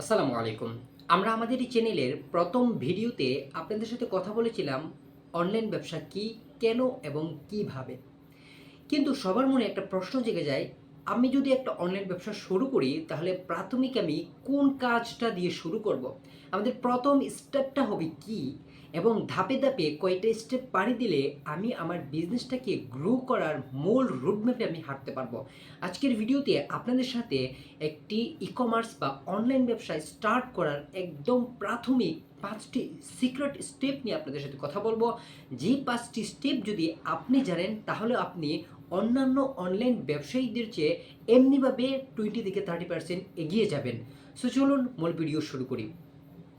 আসসালামু আলাইকুম। আমরা আমাদের এই চ্যানেলের প্রথম ভিডিওতে আপনাদের সাথে কথা বলেছিলাম অনলাইন ব্যবসা কি, কেন এবং কীভাবে। কিন্তু সবার মনে একটা প্রশ্ন জেগে যায়, আমি যদি একটা অনলাইন ব্যবসা শুরু করি, তাহলে প্রাথমিক আমি কোন কাজটা দিয়ে শুরু করব। আমাদের প্রথম স্টেপটা হবে কি? এবং ধাপে ধাপে কয়টা স্টেপ পাড়ি দিলে আমি আমার বিজনেসটাকে গ্রো করার মূল রুটম্যাপে আমি হাঁটতে পারব। আজকের ভিডিওতে আপনাদের সাথে একটি ই কমার্স বা অনলাইন ব্যবসায় স্টার্ট করার একদম প্রাথমিক পাঁচটি সিক্রেট স্টেপ নিয়ে আপনাদের সাথে কথা বলব। যে পাঁচটি স্টেপ যদি আপনি জানেন, তাহলে আপনি অন্যান্য অনলাইন ব্যবসায়ীদের চেয়ে এমনিভাবে টোয়েন্টি থেকে থার্টি পার্সেন্ট এগিয়ে যাবেন। সো চলুন মূল ভিডিও শুরু করি।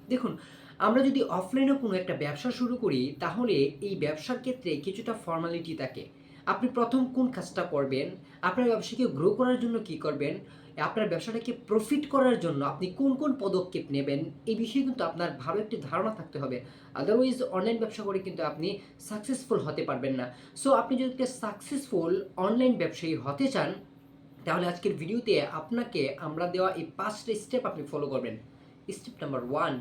দেখুন আমরা যদি অফলাইনে কোনো একটা ব্যবসা শুরু করি, তাহলে এই ব্যবসার ক্ষেত্রে কিছুটা ফর্মালিটি থাকে। আপনি প্রথম কোন কাজটা করবেন? আপনার ব্যবসাকে গ্রো করার জন্য কি করবেন? আপনার ব্যবসাটাকে প্রফিট করার জন্য আপনি কোন কোন পদক্ষেপ নেবেন? এই বিষয়ে কিন্তু আপনার ভালো একটি ধারণা থাকতে হবে। আদারওয়াইজ অনলাইন ব্যবসা করে কিন্তু আপনি সাকসেসফুল হতে পারবেন না। সো আপনি যদি একটা সাকসেসফুল অনলাইন ব্যবসায়ী হতে চান, তাহলে আজকের ভিডিওতে আপনাকে আমরা দেওয়া এই পাঁচটা স্টেপ আপনি ফলো করবেন। স্টেপ নাম্বার ওয়ান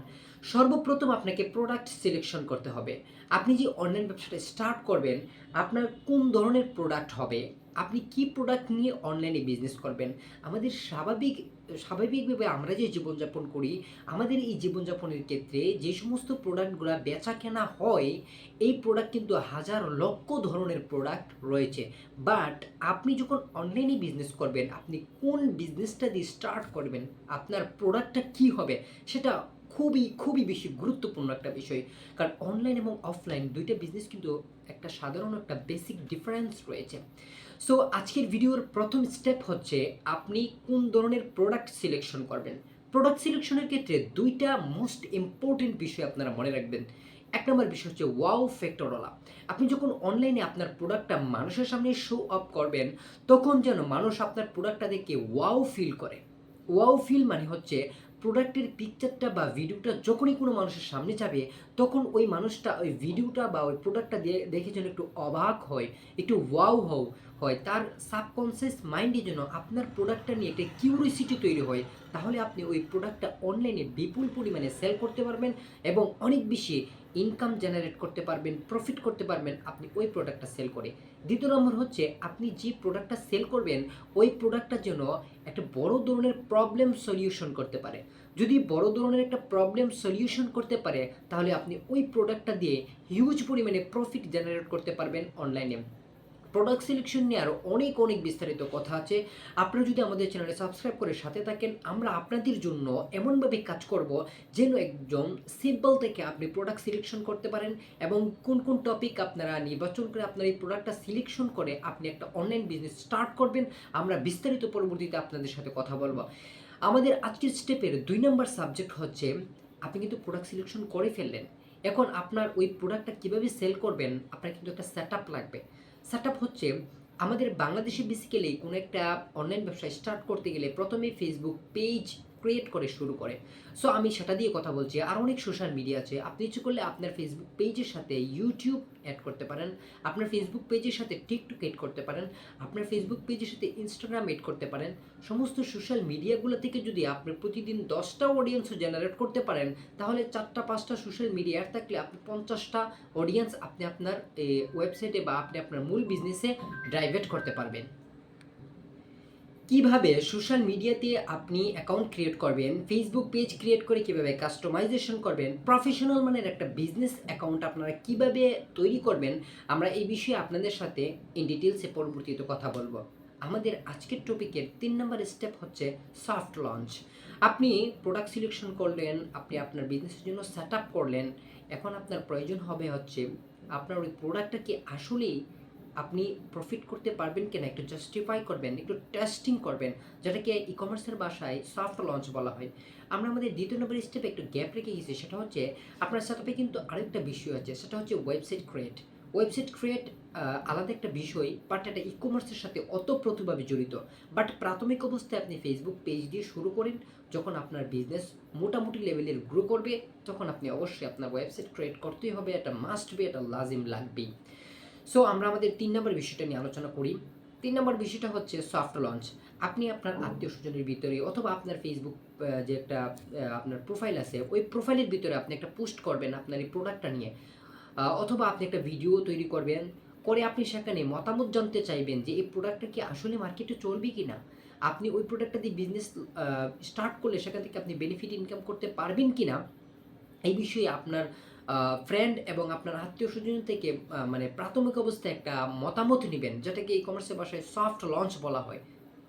সর্বপ্রথম আপনাকে প্রোডাক্ট সিলেকশন করতে হবে। আপনি যে অনলাইন ব্যবসাটা স্টার্ট করবেন, আপনার কোন ধরনের প্রোডাক্ট হবে, আপনি কি প্রোডাক্ট নিয়ে অনলাইনে বিজনেস করবেন, আমাদের স্বাভাবিক, স্বাভাবিকভাবে আমরা যে জীবনযাপন করি, আমাদের এই জীবনযাপনের ক্ষেত্রে যে সমস্ত প্রোডাক্টগুলো বেচা কেনা হয়, এই প্রোডাক্ট কিন্তু হাজার লক্ষ ধরনের প্রোডাক্ট রয়েছে। বাট আপনি যখন অনলাইনে বিজনেস করবেন, আপনি কোন বিজনেসটা দিয়ে স্টার্ট করবেন, আপনার প্রোডাক্টটা কি হবে, সেটা খুবই খুবই বেশি গুরুত্বপূর্ণ একটা বিষয়। কারণ অনলাইন এবং অফলাইন দুইটা বিজনেস কিন্তু একটা সাধারণ একটা বেসিক ডিফারেন্স রয়েছে। সো আজকের ভিডিওর প্রথম স্টেপ হচ্ছে আপনি কোন ধরনের প্রোডাক্ট সিলেকশন করবেন। প্রোডাক্ট সিলেকশনের ক্ষেত্রে দুইটা মোস্ট ইম্পর্টেন্ট বিষয় আপনারা মনে রাখবেন। এক নম্বর বিষয় হচ্ছে ওয়াও ফ্যাক্টরওয়ালা আপনি যখন অনলাইনে আপনার প্রোডাক্টটা মানুষের সামনে শো অফ করবেন, তখন যেন মানুষ আপনার প্রোডাক্টটা দেখে ওয়াও ফিল করে। ওয়াও ফিল মানে হচ্ছে প্রোডাক্টের পিকচারটা বা ভিডিওটা যখনই কোনো মানুষের সামনে যাবে, তখন ওই মানুষটা ওই ভিডিওটা বা ওই প্রোডাক্টটা দিয়ে দেখে যেন একটু অবাক হয়, একটু ওয়াও হও, হয়। তার সাবকনসিয়াস মাইন্ডে যেন আপনার প্রোডাক্টটা নিয়ে একটা কিউরিসিটি তৈরি হয়, তাহলে আপনি ওই প্রোডাক্টটা অনলাইনে বিপুল পরিমাণে সেল করতে পারবেন এবং অনেক বেশি ইনকাম জেনারেট করতে পারবেন প্রফিট করতে পারবেন, আপনি ওই প্রোডাক্টটা সেল করে। দ্বিতীয় নম্বর হচ্ছে, আপনি যে প্রোডাক্টটা সেল করবেন, ওই প্রোডাক্টটার জন্য একটা বড় ধরনের প্রবলেম সলিউশন করতে পারে। যদি বড় ধরনের একটা প্রবলেম সলিউশন করতে পারে, তাহলে আপনি ওই প্রোডাক্টটা দিয়ে হিউজ পরিমাণে প্রফিট জেনারেট করতে পারবেন অনলাইনে প্রোডাক্ট সিলেকশন নিয়ে আরও অনেক অনেক বিস্তারিত কথা আছে। আপনারা যদি আমাদের চ্যানেলে সাবস্ক্রাইব করে সাথে থাকেন, আমরা আপনাদের জন্য এমনভাবে কাজ করব যেন একজন সিম্পল থেকে আপনি প্রোডাক্ট সিলেকশন করতে পারেন এবং কোন কোন টপিক আপনারা নির্বাচন করে আপনার এই প্রোডাক্টটা সিলেকশন করে আপনি একটা অনলাইন বিজনেস স্টার্ট করবেন, আমরা বিস্তারিত পরবর্তীতে আপনাদের সাথে কথা বলব। আমাদের আজকের স্টেপের দুই নম্বর সাবজেক্ট হচ্ছে, আপনি কিন্তু প্রোডাক্ট সিলেকশন করে ফেললেন। এখন আপনার ওই প্রোডাক্টটা কীভাবে সেল করবেন, আপনার কিন্তু একটা সেট লাগবে। সেট হচ্ছে আমাদের বাংলাদেশে বেসিক্যালি কোনো একটা অনলাইন ব্যবসা স্টার্ট করতে গেলে প্রথমে ফেসবুক পেজ ক্রিয়েট করে শুরু করে। সো আমি সেটা দিয়ে কথা বলছি। আর অনেক সোশ্যাল মিডিয়া আছে। আপনি ইচ্ছে করলে আপনার ফেসবুক পেজের সাথে ইউটিউব অ্যাড করতে পারেন। আপনার ফেসবুক পেজের সাথে টিকটক এড করতে পারেন। আপনার ফেসবুক পেজের সাথে ইনস্টাগ্রাম এড করতে পারেন। সমস্ত সোশ্যাল মিডিয়াগুলো থেকে যদি আপনি প্রতিদিন দশটা অডিয়েন্সও জেনারেট করতে পারেন, তাহলে চারটা, পাঁচটা সোশ্যাল মিডিয়া অ্যাড থাকলে আপনি পঞ্চাশটা অডিয়েন্স আপনি আপনার ওয়েবসাইটে বা আপনি আপনার মূল বিজনেসে ড্রাইভেট করতে পারবেন। কীভাবে সোশ্যাল মিডিয়াতে আপনি অ্যাকাউন্ট ক্রিয়েট করবেন ফেসবুক পেজ ক্রিয়েট করে কীভাবে কাস্টমাইজেশন করবেন প্রফেশনাল মানের একটা বিজনেস অ্যাকাউন্ট আপনারা কীভাবে তৈরি করবেন, আমরা এই বিষয়ে আপনাদের সাথে ইন ডিটেলসে পরবর্তীতে কথা বলব। আমাদের আজকের টপিকের তিন নম্বর স্টেপ হচ্ছে সফট লঞ্চ আপনি প্রোডাক্ট সিলেকশন করলেন, আপনি আপনার বিজনেসের জন্য সেট করলেন, এখন আপনার প্রয়োজন হবে হচ্ছে আপনার ওই প্রোডাক্টটা কি আসলেই আপনি প্রফিট করতে পারবেন কিনা একটু জাস্টিফাই করবেন, একটু টেস্টিং করবেন যেটাকে ই কমার্সের ভাষায় সফট লঞ্চ বলা হয়। আমরা আমাদের দ্বিতীয় নম্বর স্টেপে একটু গ্যাপ রেখে গেছি, সেটা হচ্ছে আপনার সেটাপে কিন্তু আরেকটা বিষয় আছে, সেটা হচ্ছে ওয়েবসাইট ক্রিয়েট ওয়েবসাইট ক্রিয়েট আলাদা একটা বিষয় বাট এটা ই কমার্সের সাথে অতপ্রতভাবে জড়িত। বাট প্রাথমিক অবস্থায় আপনি ফেসবুক পেজ দিয়ে শুরু করেন, যখন আপনার বিজনেস মোটামুটি লেভেলের গ্রো করবে, তখন আপনি অবশ্যই আপনার ওয়েবসাইট ক্রিয়েট করতেই হবে, এটা মাস্ট বি এটা লাজিম লাগবেই। সো আমরা আমাদের তিন নম্বর বিষয়টা নিয়ে আলোচনা করি। তিন নম্বর বিষয়টা হচ্ছে সফট লঞ্চ আপনি আপনার আত্মীয় স্বজনের ভিতরে অথবা আপনার ফেসবুক যে একটা আপনার প্রোফাইল আছে ওই প্রোফাইলের ভিতরে আপনি একটা পোস্ট করবেন আপনার এই প্রোডাক্টটা নিয়ে। অথবা আপনি একটা ভিডিও তৈরি করবেন করে আপনি সেখানে মতামত জানতে চাইবেন যে এই প্রোডাক্টটা কি আসলে মার্কেটে চলবে কি না আপনি ওই প্রোডাক্টটা দিয়ে বিজনেস স্টার্ট করলে সেখান থেকে আপনি বেনিফিট ইনকাম করতে পারবেন কি না এই বিষয়ে আপনার ফ্রেন্ড এবং আপনার আত্মীয় স্বজন থেকে মানে প্রাথমিক অবস্থায় একটা মতামত নেবেন যেটাকে ই কমার্সের ভাষায় সফট লঞ্চ বলা হয়।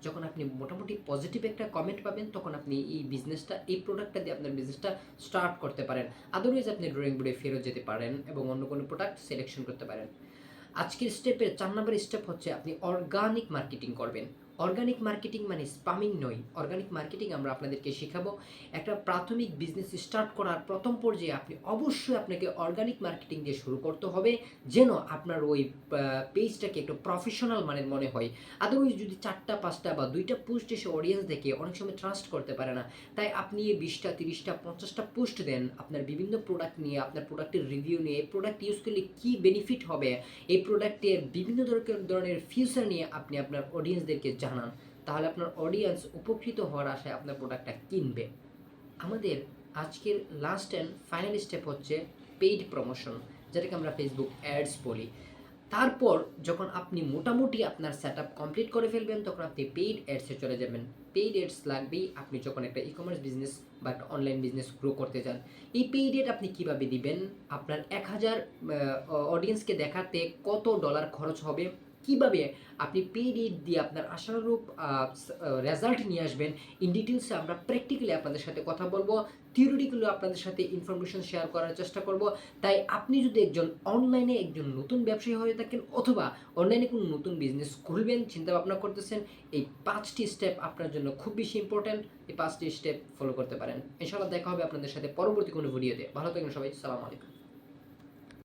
যখন আপনি মোটামুটি পজিটিভ একটা কমেন্ট পাবেন, তখন আপনি এই বিজনেসটা এই প্রোডাক্টটা দিয়ে আপনার বিজনেসটা স্টার্ট করতে পারেন। আদারওয়াইজ আপনি ড্রয়িং বোর্ডে ফেরত যেতে পারেন এবং অন্য কোনো প্রোডাক্ট সিলেকশন করতে পারেন। আজকের স্টেপের চার নম্বর স্টেপ হচ্ছে আপনি অর্গানিক মার্কেটিং করবেন। অর্গানিক মার্কেটিং মানে স্পামিং নয়। অর্গানিক মার্কেটিং আমরা আপনাদেরকে শেখাবো। একটা প্রাথমিক বিজনেস স্টার্ট করার প্রথম পর্যায়ে আপনি অবশ্যই আপনাকে অর্গানিক মার্কেটিং দিয়ে শুরু করতে হবে, যেন আপনার ওই পেজটাকে একটু প্রফেশনাল মানের মনে হয়। আদারওয়াইজ যদি চারটা, পাঁচটা বা দুইটা পোস্ট এসে অডিয়েন্স দেখে অনেক সময় ট্রাস্ট করতে পারে না, তাই আপনি বিশটা, তিরিশটা, পঞ্চাশটা পোস্ট দেন। আপনার বিভিন্ন প্রোডাক্ট নিয়ে, আপনার প্রোডাক্টের রিভিউ নিয়ে প্রোডাক্ট ইউজ করলে কী বেনিফিট হবে? এই প্রোডাক্টের বিভিন্ন ধরনের ধরনের ফিউচার নিয়ে আপনি আপনার অডিয়েন্সদেরকে জানান, তাহলে আপনার অডিয়েন্স উপকৃত হওয়ার আশায় আপনার প্রোডাক্টটা কিনবে। আমাদের আজকের লাস্ট অ্যান্ড ফাইনাল স্টেপ হচ্ছে পেইড প্রমোশন যেটাকে আমরা ফেসবুক অ্যাডস বলি। তারপর যখন আপনি মোটামুটি আপনার সেট আপ কমপ্লিট করে ফেলবেন, তখন আপনি পেইড অ্যাডসে চলে যাবেন। পেইড অ্যাডস লাগবেই, আপনি যখন একটা ই কমার্স বিজনেস বা একটা অনলাইন বিজনেস গ্রো করতে চান এই পেইড অ্যাড আপনি কীভাবে দিবেন? আপনার এক হাজার অডিয়েন্সকে দেখাতে কত ডলার খরচ হবে? কীভাবে আপনি এড দিয়ে আপনার আশানুরূপ রেজাল্ট নিয়ে আসবেন ইন ডিটেলসে আমরা প্র্যাকটিক্যালি আপনাদের সাথে কথা বলব থিওরিটিক্যালি আপনাদের সাথে ইনফরমেশন শেয়ার করার চেষ্টা করব। তাই আপনি যদি একজন অনলাইনে একজন নতুন ব্যবসায়ী হয়ে থাকেন অথবা অনলাইনে কোনো নতুন বিজনেস খুলবেন চিন্তা ভাবনা করতেছেন, এই পাঁচটি স্টেপ আপনার জন্য খুব বেশি ইম্পর্ট্যান্ট এই পাঁচটি স্টেপ ফলো করতে পারেন। ইনশাআল্লাহ দেখা হবে আপনাদের সাথে পরবর্তী কোনো ভিডিওতে ভালো থাকবেন সবাই। সালাম আলাইকুম।